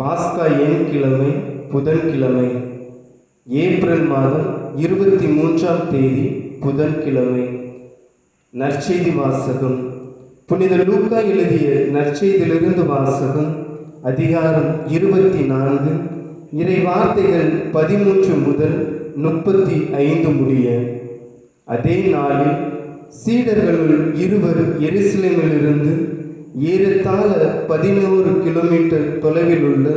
பாஸ்கா ஏன் கிழமை புதன்கிழமை ஏப்ரல் மாதம் இருபத்தி மூன்றாம் தேதி புதன்கிழமை. நற்செய்தி வாசகம். புனித லூக்கா எழுதிய நற்செய்தியிலிருந்து வாசகம் அதிகாரம் இருபத்தி நான்கு. இறை வார்த்தைகள் பதிமூன்று முதல் முப்பத்தி ஐந்து முடிய. அதே நாளில் சீடர்களுள் இருவர் எருசலேமிலிருந்து ஏறத்தாழ பதினோரு கிலோமீட்டர் தொலைவில் உள்ள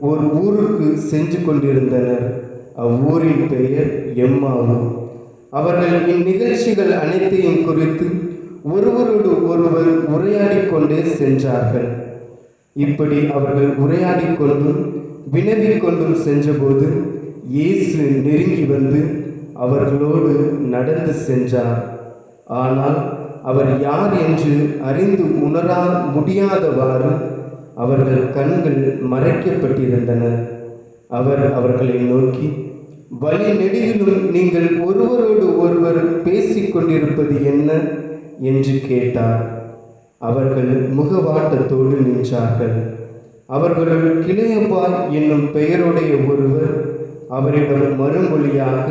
ஒரு ஊருக்கு சென்று கொண்டிருந்தனர். அவ்வூரின் பெயர் எம்மாவு. அவர்கள் இந்நிகழ்ச்சிகள் அனைத்தையும் குறித்து ஒருவரோடு ஒருவர் உரையாடி கொண்டே சென்றார்கள். இப்படி அவர்கள் உரையாடி கொண்டும் வினவிக் கொண்டும் சென்றபோது இயேசு நெருங்கி வந்து அவர்களோடு நடந்து சென்றார். ஆனால் அவர் யார் என்று அறிந்து உணரா முடியாதவாறு அவர்கள் கண்கள் மறைக்கப்பட்டிருந்தன. அவர் அவர்களை நோக்கி வழி நெடுகிலும் நீங்கள் ஒருவரோடு ஒருவர் பேசிக்கொண்டிருப்பது என்ன? என்று கேட்டார். அவர்கள் முகவாட்டத்தோடு நின்றார்கள். அவர்களுள் கிளையபால் என்னும் பெயருடைய ஒருவர் அவரிடம் மறுமொழியாக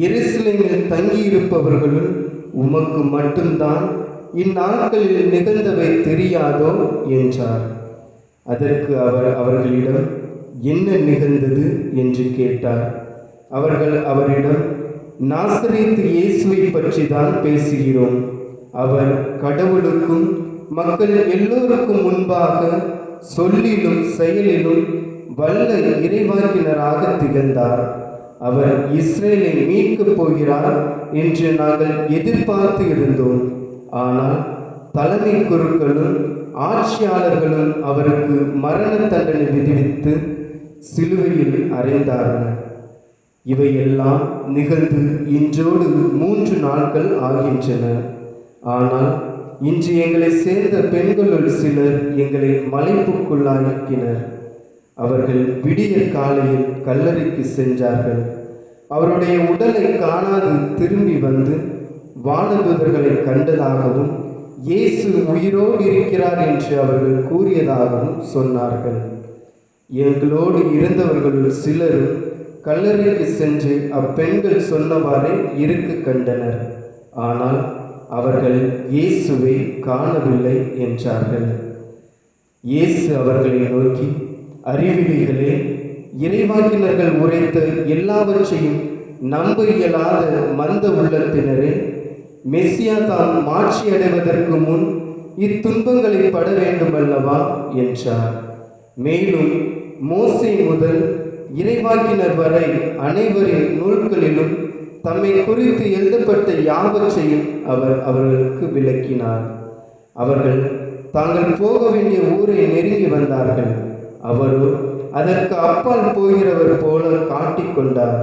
எருசலேமில் தங்கியிருப்பவர்களுள் உமக்கு மட்டும்தான் இந்நாட்களில் நிகழ்ந்தவை தெரியாதோ என்றார். அதற்கு அவர் அவர்களிடம் என்ன நிகழ்ந்தது? என்று கேட்டார். அவர்கள் அவரிடம் நாசரேத்து இயேசுவை பற்றி தான் பேசுகிறோம். அவர் கடவுளுக்கும் மக்கள் எல்லோருக்கும் முன்பாக சொல்லிலும் செயலிலும் வல்ல இறைவாக்கினராக திகழ்ந்தார். அவர் இஸ்ரேலை மீட்கப் போகிறார் என்று நாங்கள் எதிர்பார்த்து இருந்தோம். ஆனால் தலைமை குருக்களும் ஆட்சியாளர்களும் அவருக்கு மரண தண்டனை விதிவித்து சிலுவையில் அறைந்தார்கள். இவையெல்லாம் நிகழ்ந்து இன்றோடு மூன்று நாட்கள் ஆகின்றன. ஆனால் இன்று எங்களை சேர்ந்த பெண்களுள் சிலர் எங்களை மலைப்புக்குள்ளாக்கினர். அவர்கள் விடிய காலையில் கல்லறைக்கு சென்றார்கள். அவருடைய உடலை காணாது திரும்பி வந்து வானதூதர்களை கண்டதாகவும் இயேசு உயிரோடு இருக்கிறார் என்று அவர்கள் கூறியதாகவும் சொன்னார்கள். எங்களோடு இருந்தவர்களுள் சிலரும் கல்லறைக்கு சென்று அப்பெண்கள் சொன்னவாறே இருக்க கண்டனர். ஆனால் அவர்கள் இயேசுவை காணவில்லை என்றார்கள். இயேசு அவர்களை நோக்கி அறிவிலிகளே இறைவாக்கினர்கள் உரைத்த எல்லாவற்றையும் நம்ப இயலாத மந்த உள்ளத்தினரே மெஸ்ஸியா தாம் மாட்சி அடைவதற்கு முன் இத்துன்பங்களை பட வேண்டுமல்லவா என்றார். மேலும் மோசை முதல் இறைவாக்கினர் வரை அனைவரின் நூல்களிலும் தம்மை குறித்து எழுதப்பட்ட யாவற்றையும் அவர் அவர்களுக்கு விளக்கினார். அவர்கள் தாங்கள் போக வேண்டிய ஊரை நெருங்கி வந்தார்கள். அவரோ அதற்கு அப்பால் போகிறவர் போல காட்டிக்கொண்டார்.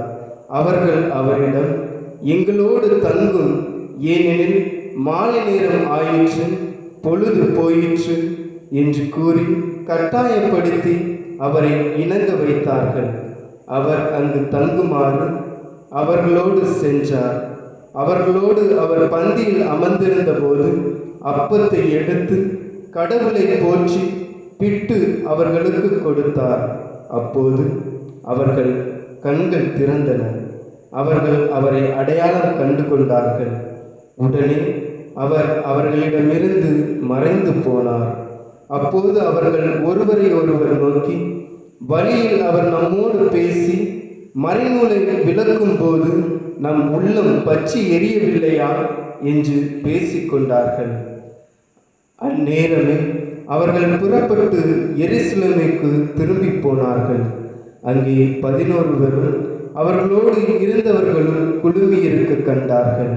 அவர்கள் அவரிடம் எங்களோடு தங்கும் ஏனெனில் மாலை நேரம் ஆயிற்று பொழுது போயிற்று என்று கூறி கட்டாயப்படுத்தி அவரை இணங்க வைத்தார்கள். அவர் அங்கு தங்குமாறு அவர்களோடு சென்றார். அவர்களோடு அவர் பந்தியில் அமர்ந்திருந்த போது அப்பத்தை எடுத்து கடவுளை போற்றி பிட்டு அவர்களுக்கு கொடுத்தார். அப்போது அவர்கள் கண்கள் திறந்தன. அவர்கள் அவரை அடையாளம் கண்டு கொண்டார்கள் உடனே அவர் அவர்களிடமிருந்து மறைந்து போனார். அப்போது அவர்கள் ஒருவரை ஒருவர் நோக்கி வழியில் அவர் நம்மோடு பேசி மறைநூலை விளக்கும் போது நம் உள்ளம் பற்றி எரியவில்லையா? என்று பேசிக்கொண்டார்கள். அந்நேரமே அவர்கள் புறப்பட்டு எருசலேமுக்கு திரும்பி போனார்கள். அங்கே பதினோருவரும் அவர்களோடு இருந்தவர்களும் குழுமியிருக்க கண்டார்கள்.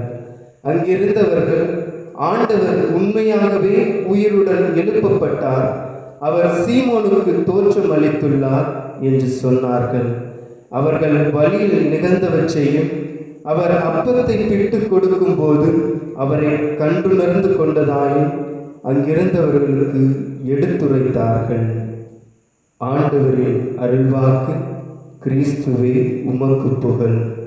அங்கிருந்தவர்கள் ஆண்டவர் உண்மையாகவே உயிருடன் எழுப்பப்பட்டார். அவர் சீமோனுக்கு தோற்றம் அளித்துள்ளார் என்று சொன்னார்கள். அவர்கள் வழியில் நிகழ்ந்தவற்றையும் அவர் அப்பத்தை பிட்டு கொடுக்கும்போது அவரை கண்டுணர்ந்து கொண்டதாயும் அங்கிருந்தவர்களுக்கு எடுத்துரைத்தார்கள். ஆண்டவரின் அருள்வாக்கு கிறிஸ்துவே உமக்கு புகழ்.